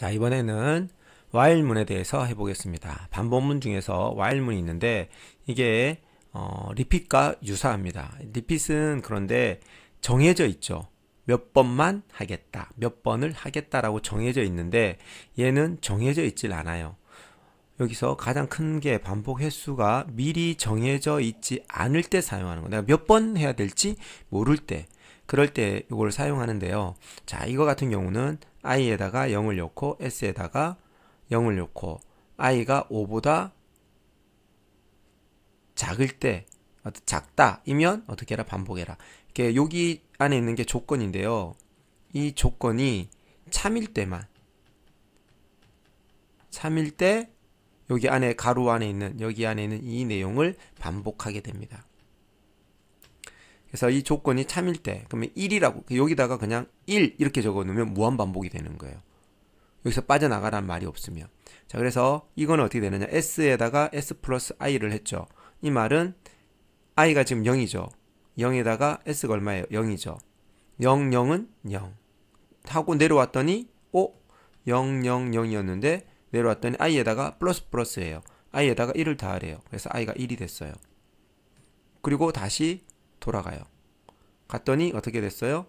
자, 이번에는 while문에 대해서 해보겠습니다. 반복문 중에서 while문이 있는데 이게 어, 리핏과 유사합니다. 리핏은 그런데 정해져 있죠. 몇 번만 하겠다. 몇 번을 하겠다라고 정해져 있는데 얘는 정해져 있질 않아요. 여기서 가장 큰 게 반복 횟수가 미리 정해져 있지 않을 때 사용하는 거. 내가 몇 번 해야 될지 모를 때. 그럴 때 이걸 사용하는데요. 자, 이거 같은 경우는 i에다가 0을 넣고 s에다가 0을 넣고 i가 5보다 작을 때 작다이면 어떻게 해라 반복해라. 이렇게 여기 안에 있는 게 조건인데요. 이 조건이 참일 때만 참일 때 여기 안에 가로 안에 있는 여기 안에 있는 이 내용을 반복하게 됩니다. 그래서 이 조건이 참일 때 그러면 1이라고 여기다가 그냥 1 이렇게 적어 놓으면 무한 반복이 되는 거예요. 여기서 빠져나가라는 말이 없으면. 자, 그래서 이건 어떻게 되느냐? s에다가 s 플러스 i를 했죠. 이 말은 i가 지금 0이죠. 0에다가 s가 얼마예요? 0이죠. 0, 0은 0. 하고 내려왔더니 오 0, 0, 0이었는데 내려왔더니 i에다가 플러스 플러스예요. i에다가 1을 더하래요. 그래서 i가 1이 됐어요. 그리고 다시 돌아가요. 갔더니 어떻게 됐어요?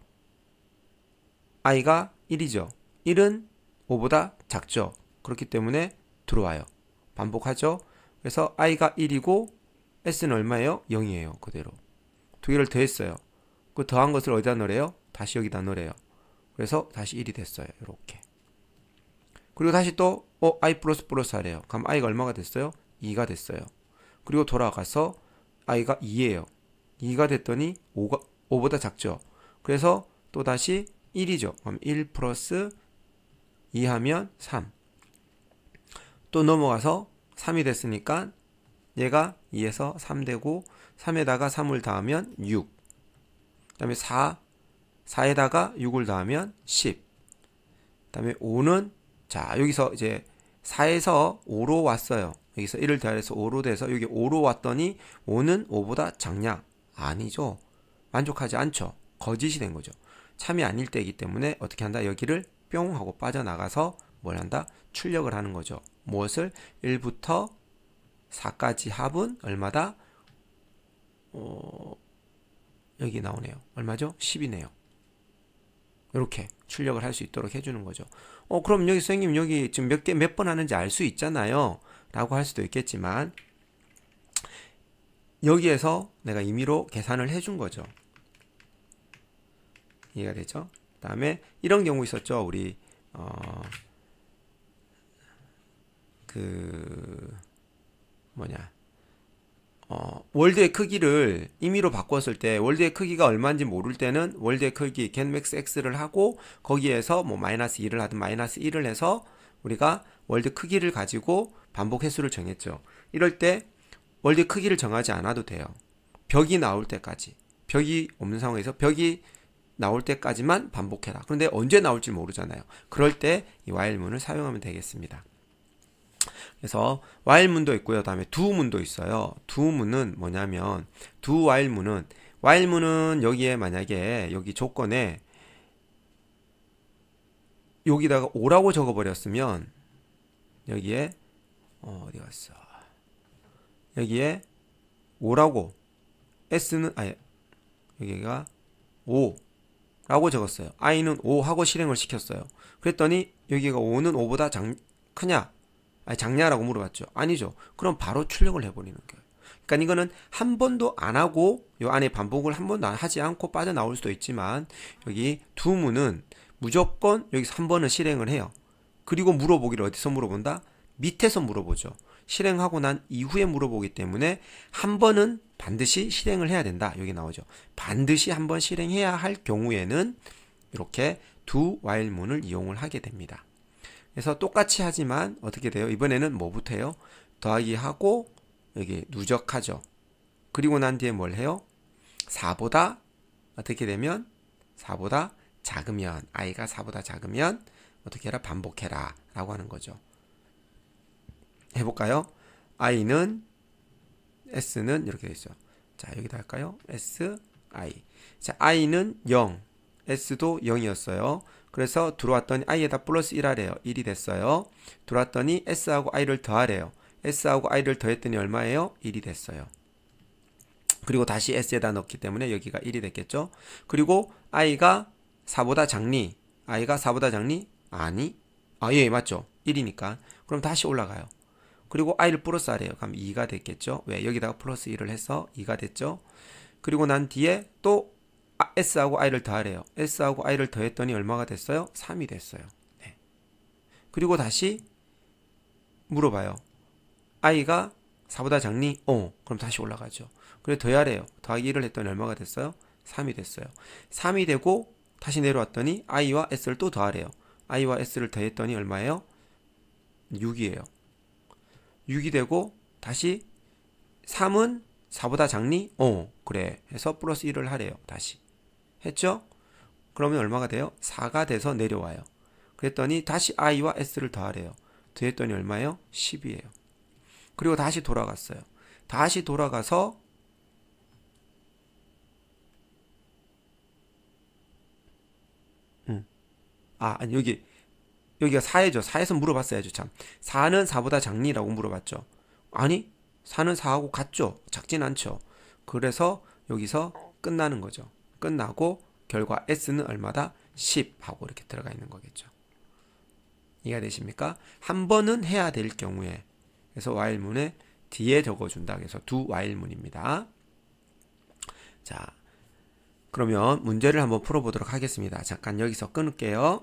i가 1이죠. 1은 5보다 작죠. 그렇기 때문에 들어와요. 반복하죠. 그래서 i가 1이고 s는 얼마예요? 0이에요. 그대로. 두 개를 더했어요. 그 더한 것을 어디다 넣으래요? 다시 여기다 넣으래요. 그래서 다시 1이 됐어요. 이렇게. 그리고 다시 또 어, i 플러스 플러스 하래요. 그럼 i가 얼마가 됐어요? 2가 됐어요. 그리고 돌아가서 i가 2예요. 2가 됐더니 5가 5보다 작죠. 그래서 또 다시 1이죠. 그럼 1 플러스 2 하면 3. 또 넘어가서 3이 됐으니까 얘가 2에서 3 되고 3에다가 3을 더하면 6. 그 다음에 4 4에다가 6을 더하면 10. 그 다음에 5는 자, 여기서 이제 4에서 5로 왔어요. 여기서 1을 더해서 5로 돼서 여기 5로 왔더니 5는 5보다 작냐? 아니죠. 만족하지 않죠. 거짓이 된 거죠. 참이 아닐 때이기 때문에 어떻게 한다? 여기를 뿅 하고 빠져나가서 뭘 한다? 출력을 하는 거죠. 무엇을? 1부터 4까지 합은 얼마다? 어, 여기 나오네요. 얼마죠? 10이네요. 이렇게 출력을 할 수 있도록 해주는 거죠. 어, 그럼 여기 선생님 여기 지금 몇 개, 몇 번 하는지 알 수 있잖아요. 라고 할 수도 있겠지만, 여기에서 내가 임의로 계산을 해준 거죠. 이해가 되죠? 그 다음에 이런 경우 있었죠. 우리 어, 그 뭐냐 어, 월드의 크기를 임의로 바꿨을 때 월드의 크기가 얼마인지 모를 때는 월드의 크기 겟맥스 x를 하고 거기에서 뭐 마이너스 2를 하든 마이너스 1을 해서 우리가 월드 크기를 가지고 반복 횟수를 정했죠. 이럴 때 월드 크기를 정하지 않아도 돼요. 벽이 나올 때까지. 벽이 없는 상황에서 벽이 나올 때까지만 반복해라. 그런데 언제 나올지 모르잖아요. 그럴 때 이 while문을 사용하면 되겠습니다. 그래서 while문도 있고요. 다음에 do문도 있어요. do문은 뭐냐면 do while문은 while문은 여기에 만약에 여기 조건에 여기다가 5라고 적어버렸으면 여기에 어, 어디 갔어? 여기에 5라고 s는 아니 여기가 5 라고 적었어요. i는 5 하고 실행을 시켰어요. 그랬더니 여기가 5는 5보다 작, 크냐? 아니 작냐라고 물어봤죠. 아니죠. 그럼 바로 출력을 해버리는 거예요. 그러니까 이거는 한 번도 안 하고 요 안에 반복을 한 번도 하지 않고 빠져나올 수도 있지만 여기 두 문은 무조건 여기서 한 번은 실행을 해요. 그리고 물어보기를 어디서 물어본다? 밑에서 물어보죠. 실행하고 난 이후에 물어보기 때문에 한 번은 반드시 실행을 해야 된다. 여기 나오죠. 반드시 한 번 실행해야 할 경우에는 이렇게 두 while문을 이용을 하게 됩니다. 그래서 똑같이 하지만 어떻게 돼요? 이번에는 뭐부터 해요? 더하기 하고 여기 누적하죠. 그리고 난 뒤에 뭘 해요? 4보다 어떻게 되면 4보다 작으면 i가 4보다 작으면 어떻게 해라? 반복해라 라고 하는 거죠. 해볼까요? i는 s는 이렇게 되어 있어요. 자, 여기다 할까요? s, i. 자, i는 0, s도 0이었어요. 그래서 들어왔더니 i에다 플러스 1 하래요. 1이 됐어요. 들어왔더니 s하고 i를 더하래요. s하고 i를 더했더니 얼마예요? 1이 됐어요. 그리고 다시 s에다 넣기 때문에 여기가 1이 됐겠죠. 그리고 i가 4보다 작니? i가 4보다 작니? 아니. 아, 예, 맞죠. 1이니까. 그럼 다시 올라가요. 그리고 i를 플러스 하래요. 그럼 2가 됐겠죠. 왜? 여기다가 플러스 1을 해서 2가 됐죠. 그리고 난 뒤에 또 s하고 i를 더하래요. s하고 i를 더했더니 얼마가 됐어요? 3이 됐어요. 네. 그리고 다시 물어봐요. i가 4보다 작니? 어. 그럼 다시 올라가죠. 그래 더하래요. 더하기 1을 했더니 얼마가 됐어요? 3이 됐어요. 3이 되고 다시 내려왔더니 i와 s를 또 더하래요. i와 s를 더했더니 얼마예요? 6이에요. 6이 되고 다시 3은 4보다 작니? 어 그래 해서 플러스 1을 하래요. 다시 했죠? 그러면 얼마가 돼요? 4가 돼서 내려와요. 그랬더니 다시 i와 s를 더하래요. 더했더니 얼마예요? 10이에요. 그리고 다시 돌아갔어요. 다시 돌아가서 음. 아, 아니 여기 여기가 4예죠. 4에서 물어봤어야죠, 참. 4는 4보다 작니라고 물어봤죠. 아니, 4는 4하고 같죠. 작진 않죠. 그래서 여기서 끝나는 거죠. 끝나고 결과 S는 얼마다? 10 하고 이렇게 들어가 있는 거겠죠. 이해가 되십니까? 한 번은 해야 될 경우에 그래서 while문에 뒤에 적어준다. 그래서 두 while문입니다. 자, 그러면 문제를 한번 풀어보도록 하겠습니다. 잠깐 여기서 끊을게요.